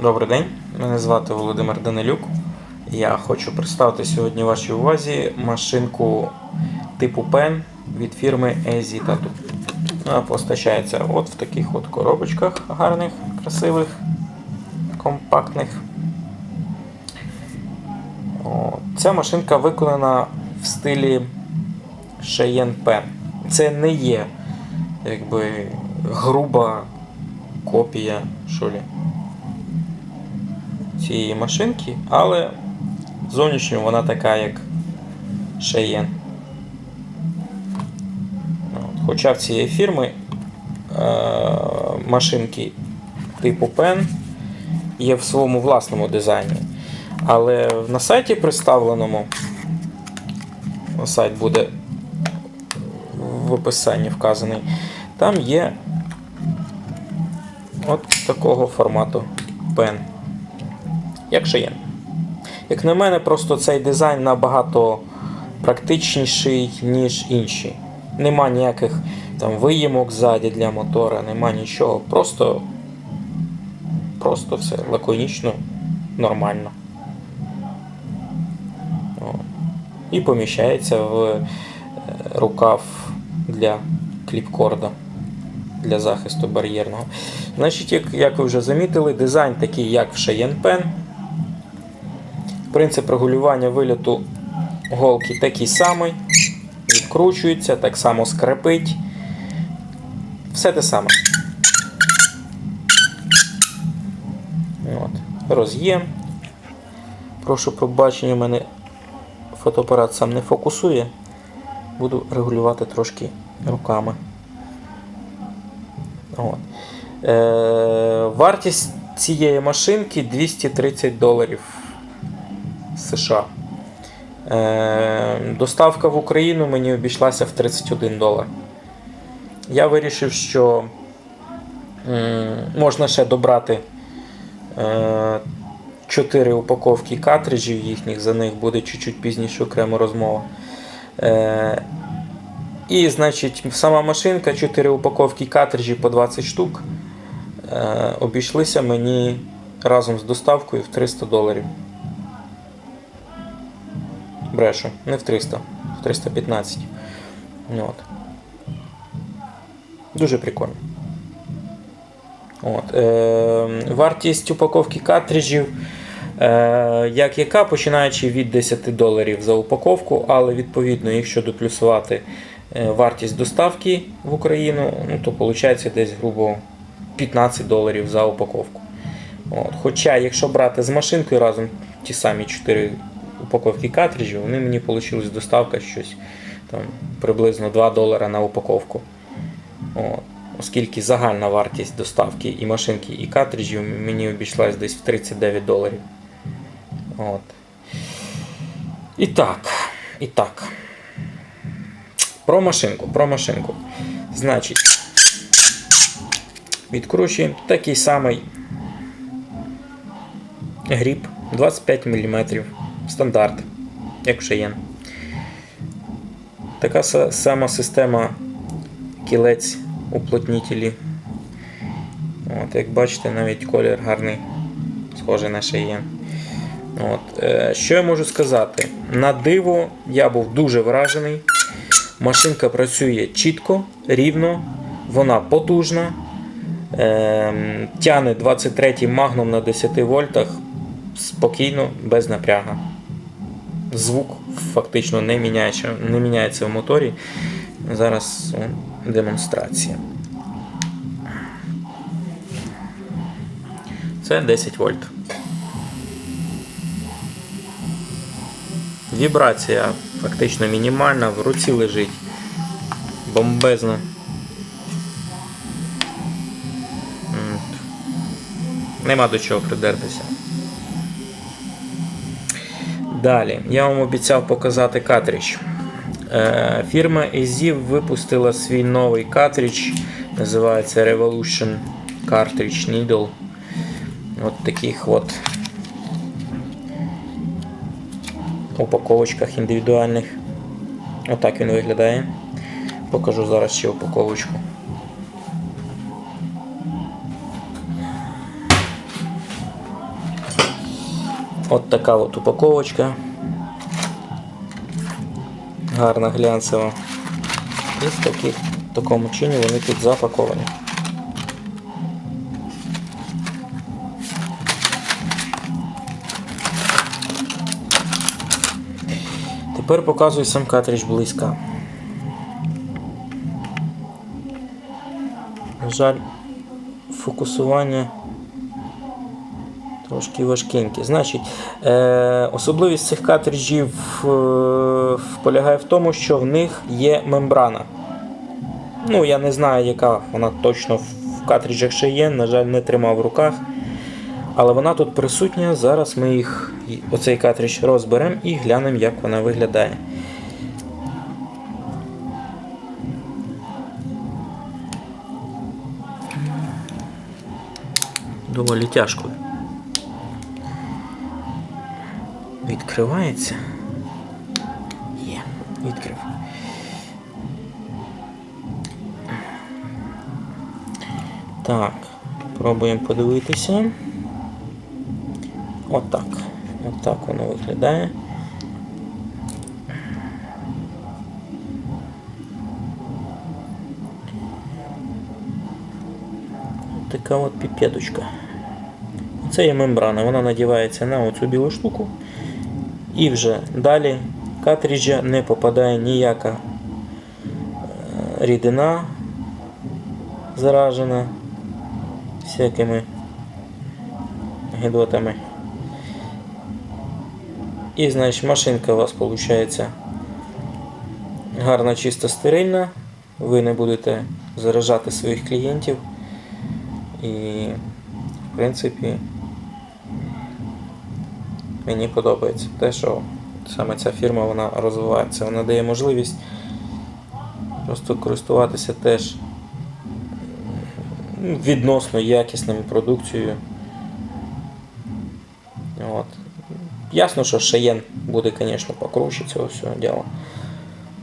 Добрий день, мене звати Володимир Данилюк. Я хочу представити сьогодні вашій увазі машинку типу PEN від фірми AZ Tattoo. Вона постачається от в таких от коробочках гарних, красивих, компактних. О, Ця машинка виконана в стилі Cheyenne Pen. Це не є якби груба копія що лі, цієї машинки, але зовнішньо вона така, як Cheyenne. Хоча в цієї фірми е- машинки типу Pen є в своєму власному дизайні. Але на сайті представленому, сайт буде в описанні вказаний, там є от такого формату пен. Як Cheyenne. Як на мене, просто цей дизайн набагато практичніший, ніж інші. Нема ніяких там виїмок ззаді для мотора, нема нічого. Просто, просто все лаконічно, нормально. О. І поміщається в е, рукав для кліпкорда для захисту бар'єрного. Значить, як, як ви вже замітили, дизайн такий, як в Cheyenne Pen. Принцип регулювання виліту голки такий самий. Відкручується, так само скрипить. Все те саме. От. Роз'єм. Прошу пробачення, у мене фотоапарат сам не фокусує. Буду регулювати трошки руками. От. Е, вартість цієї машинки 230 доларів США. Е, доставка в Україну мені обійшлася в 31 долар. Я вирішив, що можна ще добрати е, 4 упаковки картриджів їхніх, за них буде чуть-чуть пізніше окрема розмова. Е, і, значить, сама машинка, 4 упаковки картриджів по 20 штук. Е, обійшлися мені разом з доставкою в 300 доларів. Брешу, не в 300, в 315. От. Дуже прикольно. От. Е, вартість упаковки картриджів, е, як яка, починаючи від 10 доларів за упаковку, але відповідно, якщо доплюсувати е, вартість доставки в Україну, ну, то виходить десь грубо 15 доларів за упаковку. От. Хоча, якщо брати з машинкою разом ті самі 4 упаковки картриджів, вони мені вийшла доставка щось там, приблизно 2 долара на упаковку. От. Оскільки загальна вартість доставки і машинки, і картриджів мені обійшлась десь в 39 доларів. От. І так, і так. Про машинку, про машинку. Значить, відкручуємо такий самий гріб 25 мм. Стандарт, як в Cheyenne. Така сама система кілець уплотнітелі. От, як бачите, навіть колір гарний, схожий на Cheyenne. От, е, що я можу сказати? На диво я був дуже вражений. Машинка працює чітко, рівно, вона потужна. Е, тяне 23 магнум на 10 вольтах спокійно, без напряга. Звук фактично не міняється, не міняється в моторі. Зараз демонстрація. Це 10 вольт. Вібрація фактично мінімальна, в руці лежить бомбезно. Нема до чого придертися. Далі, я вам обіцяв показати картридж. Е, Фірма EZ випустила свій новий картридж, називається Revolution Cartridge Needle. От таких от упаковочках індивідуальних. Отак він виглядає. Покажу зараз ще упаковочку. От така от упаковочка. Гарна глянцева. І в таких, в такому чині вони тут запаковані. Тепер показую сам картридж близька. На жаль, фокусування трошки важкеньке. Значить, е, особливість цих картриджів е, полягає в тому, що в них є мембрана. Ну, я не знаю, яка вона точно в картриджах ще є, на жаль, не тримав в руках. Але вона тут присутня. Зараз ми їх, оцей картридж розберемо і глянемо, як вона виглядає. Доволі тяжко. Відкривається. Є, відкрив. Так, пробуємо подивитися. Отак. Отак воно виглядає. Така от піпеточка. Це є мембрана, вона надівається на оцю білу штуку. І вже далі картриджа не попадає ніяка е, рідина заражена всякими гидотами. І значить машинка у вас виходить гарна, чисто стерильна. Ви не будете заражати своїх клієнтів. І в принципі мені подобається те, що саме ця фірма вона розвивається. Вона дає можливість просто користуватися теж відносно якісною продукцією. От. Ясно, що Шаєн буде, звісно, покруче цього всього діла.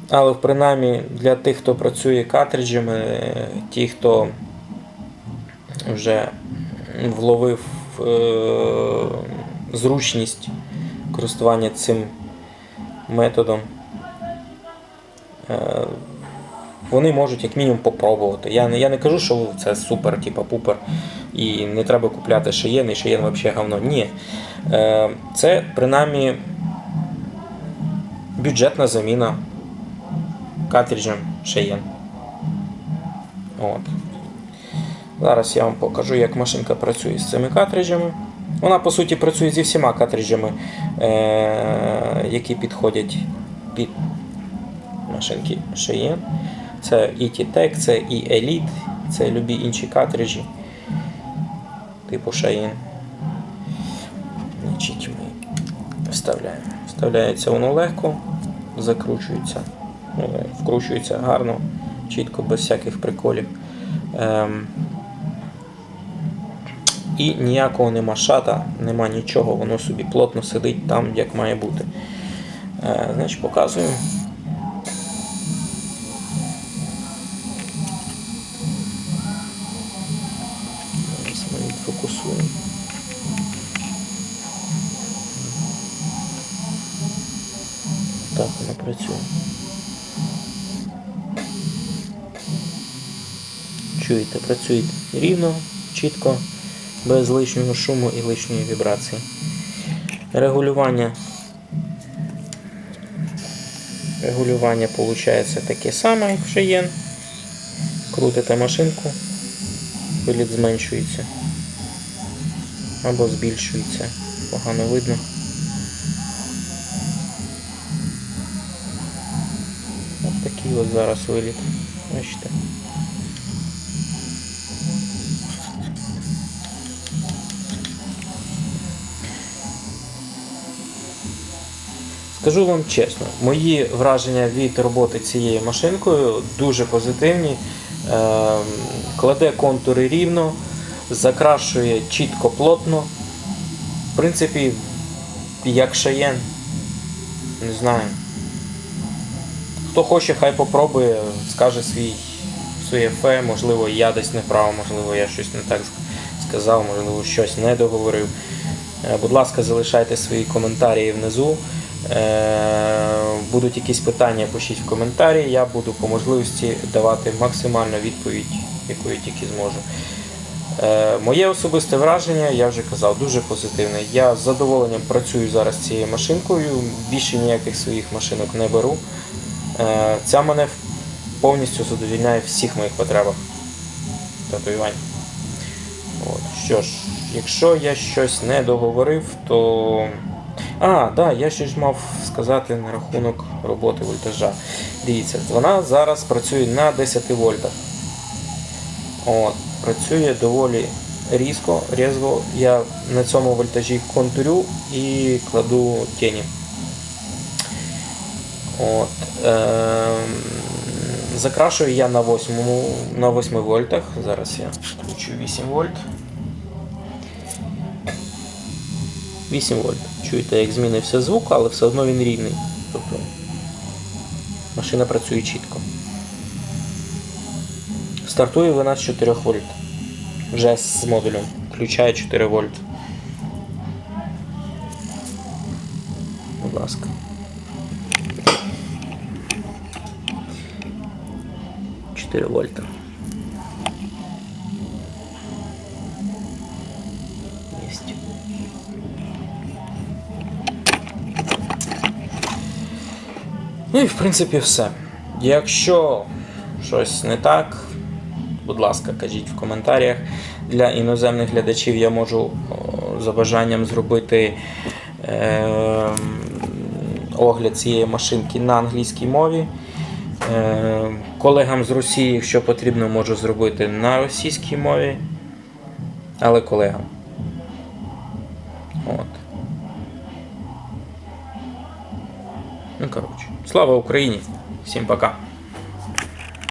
Але принаймні для тих, хто працює картриджами, ті, хто вже вловив е- зручність користування цим методом, е- вони можуть як мінімум попробувати. Я не, я не кажу, що це супер, типа пупер, і не треба купляти шиєн, і шиєн взагалі говно. Ні. Е, Це принаймні бюджетна заміна картриджем шиєн. От. Зараз я вам покажу, як машинка працює з цими картриджами. Вона, по суті, працює зі всіма картриджами, е- які підходять під машинки Cheyenne. Це і T-Tech, це і Elite, це любі інші картриджі типу Cheyenne. Значить, ми вставляємо. Вставляється воно легко, закручується, ну, вкручується гарно, чітко, без всяких приколів. Ем, і ніякого нема шата, нема нічого, воно собі плотно сидить там, як має бути. Е, значить, показуємо. Зараз ми відфокусуємо. Так воно працює. Чуєте, працює рівно, чітко, без лишнього шуму і лишньої вібрації. Регулювання. Регулювання виходить таке саме, як в Cheyenne. Крутите машинку, виліт зменшується або збільшується. Погано видно. Ось такий от зараз виліт. Бачите. Скажу вам чесно, мої враження від роботи цією машинкою дуже позитивні. Ем, Кладе контури рівно, закрашує чітко плотно. В принципі, як шаєн. Не знаю. Хто хоче, хай попробує, скаже свій своє фе, можливо, я десь не прав, можливо, я щось не так сказав, можливо, щось не договорив. Е, Будь ласка, залишайте свої коментарі внизу. Е, Будуть якісь питання, пишіть в коментарі. Я буду по можливості давати максимальну відповідь, яку я тільки зможу. Е, Моє особисте враження, я вже казав, дуже позитивне. Я з задоволенням працюю зараз цією машинкою, більше ніяких своїх машинок не беру. Е, Ця мене повністю задовільняє всіх моїх потребах татуювань. От. Що ж, якщо я щось не договорив, то. А, да, я щось мав сказати на рахунок роботи вольтажа. Дивіться, вона зараз працює на 10 вольтах. От, працює доволі різко, різко. Я на цьому вольтажі контурю і кладу тіні. От, ем, закрашую я на 8, на 8 вольтах. Зараз я включу 8 вольт. 8 вольт. Чуєте, як змінився звук, але все одно він рівний. Тобто машина працює чітко. Стартує вона з 4 вольт. Вже з модулем. Включає 4 вольт. Будь ласка. Вольта. Ну і в принципі все. Якщо щось не так, будь ласка, кажіть в коментарях. Для іноземних глядачів я можу за бажанням зробити е, огляд цієї машинки на англійській мові. Е, колегам з Росії, якщо потрібно, можу зробити на російській мові. Але колегам. Слава Україні! Всім пока!